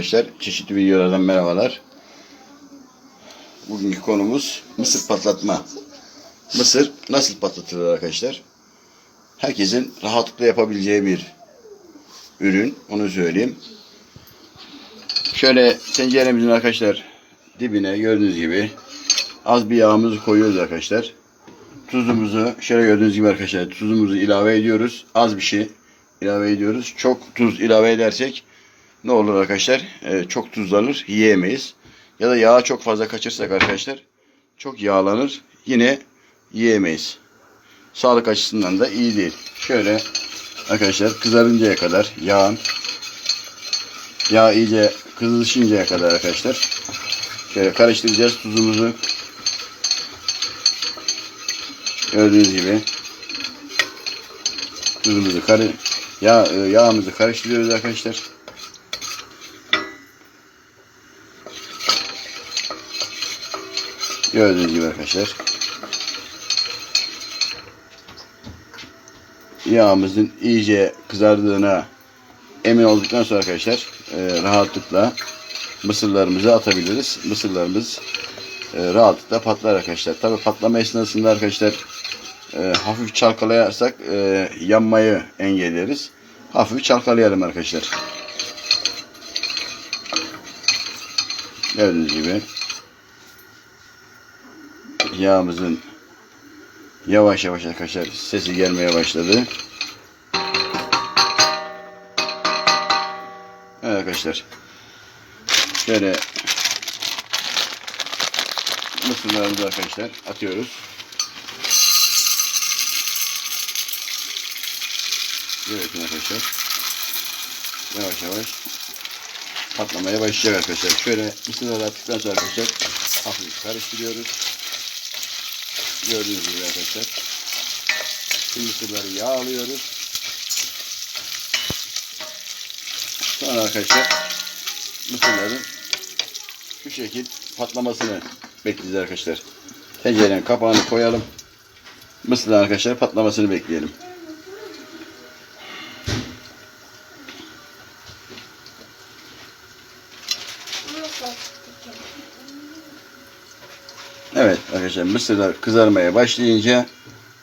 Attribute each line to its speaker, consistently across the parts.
Speaker 1: arkadaşlar. Çeşitli videolardan merhabalar. Bugünkü konumuz mısır patlatma. Mısır nasıl patlatılır arkadaşlar? Herkesin rahatlıkla yapabileceği bir ürün. Onu söyleyeyim. Şöyle tenceremizin arkadaşlar dibine gördüğünüz gibi az bir yağımızı koyuyoruz arkadaşlar. Tuzumuzu şöyle gördüğünüz gibi arkadaşlar tuzumuzu ilave ediyoruz. Az bir şey ilave ediyoruz. Çok tuz ilave edersek ne olur arkadaşlar? Ee, çok tuzlanır, yiyemeyiz. Ya da yağı çok fazla kaçırsak arkadaşlar çok yağlanır. Yine yiyemeyiz. Sağlık açısından da iyi değil. Şöyle arkadaşlar kızarıncaya kadar yağın yağ iyice kızışıncaya kadar arkadaşlar şöyle karıştıracağız tuzumuzu. Gördüğünüz gibi tuzumuzu karı yağ, e, yağımızı karıştırıyoruz arkadaşlar. Gördüğünüz gibi arkadaşlar. Yağımızın iyice kızardığına emin olduktan sonra arkadaşlar e, rahatlıkla mısırlarımızı atabiliriz. Mısırlarımız e, rahatlıkla patlar arkadaşlar. Tabi patlama esnasında arkadaşlar e, hafif çalkalayarsak e, yanmayı engelleriz. Hafif çalkalayalım arkadaşlar. Gördüğünüz gibi yağımızın yavaş yavaş arkadaşlar sesi gelmeye başladı. Evet arkadaşlar. Şöyle mısırlarımızı arkadaşlar atıyoruz. Evet arkadaşlar. Yavaş yavaş patlamaya başlayacak arkadaşlar. Şöyle mısırları attıktan sonra arkadaşlar hafif karıştırıyoruz. Gördüğünüz gibi arkadaşlar. Şimdi mısırları yağlıyoruz. Sonra arkadaşlar mısırların şu şekil patlamasını bekleyeceğiz arkadaşlar. Tencerenin kapağını koyalım. Mısırların arkadaşlar patlamasını bekleyelim. Evet arkadaşlar mısırlar kızarmaya başlayınca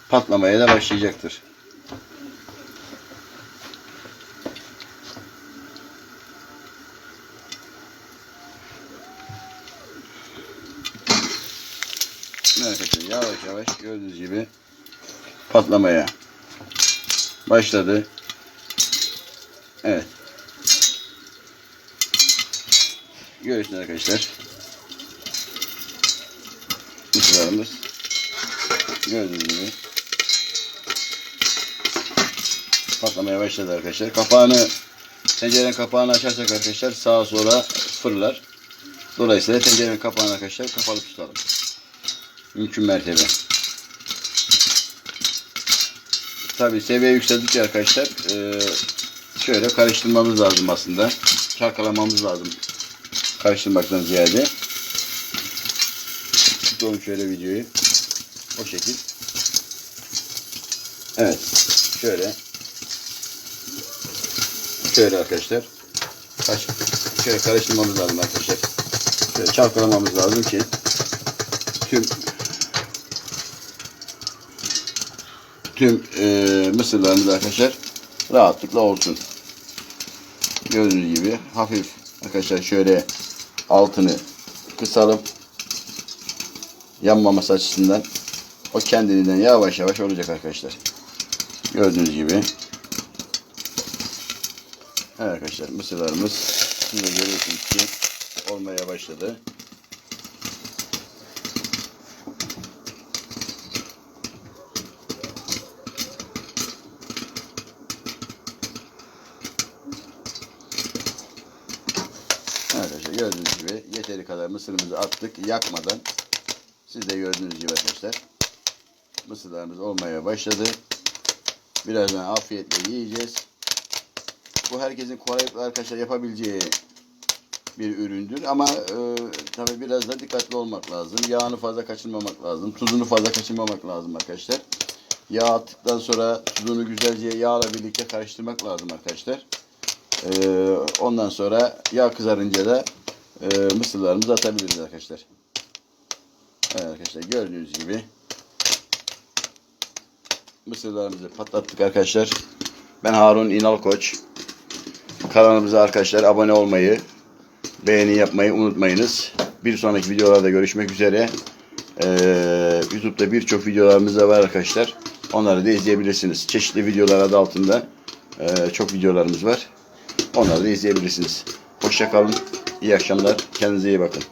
Speaker 1: patlamaya da başlayacaktır. Arkadaşlar yavaş yavaş gördüğünüz gibi patlamaya başladı. Evet. Görüyorsunuz arkadaşlar. Mısırlarımız gördüğünüz gibi patlamaya başladı arkadaşlar. Kapağını tencerenin kapağını açarsak arkadaşlar sağa sola fırlar. Dolayısıyla tencerenin kapağını arkadaşlar kapalı tutalım. Mümkün mertebe. Tabi seviye yükseldikçe arkadaşlar e, şöyle karıştırmamız lazım aslında. Çalkalamamız lazım. Karıştırmaktan ziyade. Tutalım şöyle videoyu. O şekil. Evet. Şöyle. Şöyle arkadaşlar. Şöyle karıştırmamız lazım arkadaşlar. Şöyle çalkalamamız lazım ki tüm tüm e, mısırlarımız arkadaşlar rahatlıkla olsun. Gördüğünüz gibi hafif arkadaşlar şöyle altını kısalım yanmaması açısından o kendiliğinden yavaş yavaş olacak arkadaşlar. Gördüğünüz gibi. Evet arkadaşlar mısırlarımız siz de görüyorsunuz ki olmaya başladı. Arkadaşlar gördüğünüz gibi yeteri kadar mısırımızı attık yakmadan. Siz de gördüğünüz gibi arkadaşlar mısırlarımız olmaya başladı. Birazdan afiyetle yiyeceğiz. Bu herkesin kolaylıkla arkadaşlar yapabileceği bir üründür ama e, tabi biraz da dikkatli olmak lazım. Yağını fazla kaçırmamak lazım. Tuzunu fazla kaçırmamak lazım arkadaşlar. Yağ attıktan sonra tuzunu güzelce yağla birlikte karıştırmak lazım arkadaşlar. Ee, ondan sonra yağ kızarınca da e, mısırlarımızı atabiliriz arkadaşlar. Evet arkadaşlar gördüğünüz gibi mısırlarımızı patlattık arkadaşlar. Ben Harun İnal Koç. Kanalımıza arkadaşlar abone olmayı, beğeni yapmayı unutmayınız. Bir sonraki videolarda görüşmek üzere. Ee, YouTube'da birçok videolarımız da var arkadaşlar. Onları da izleyebilirsiniz. Çeşitli videolar adı altında e, çok videolarımız var. Onları da izleyebilirsiniz. Hoşça kalın. İyi akşamlar. Kendinize iyi bakın.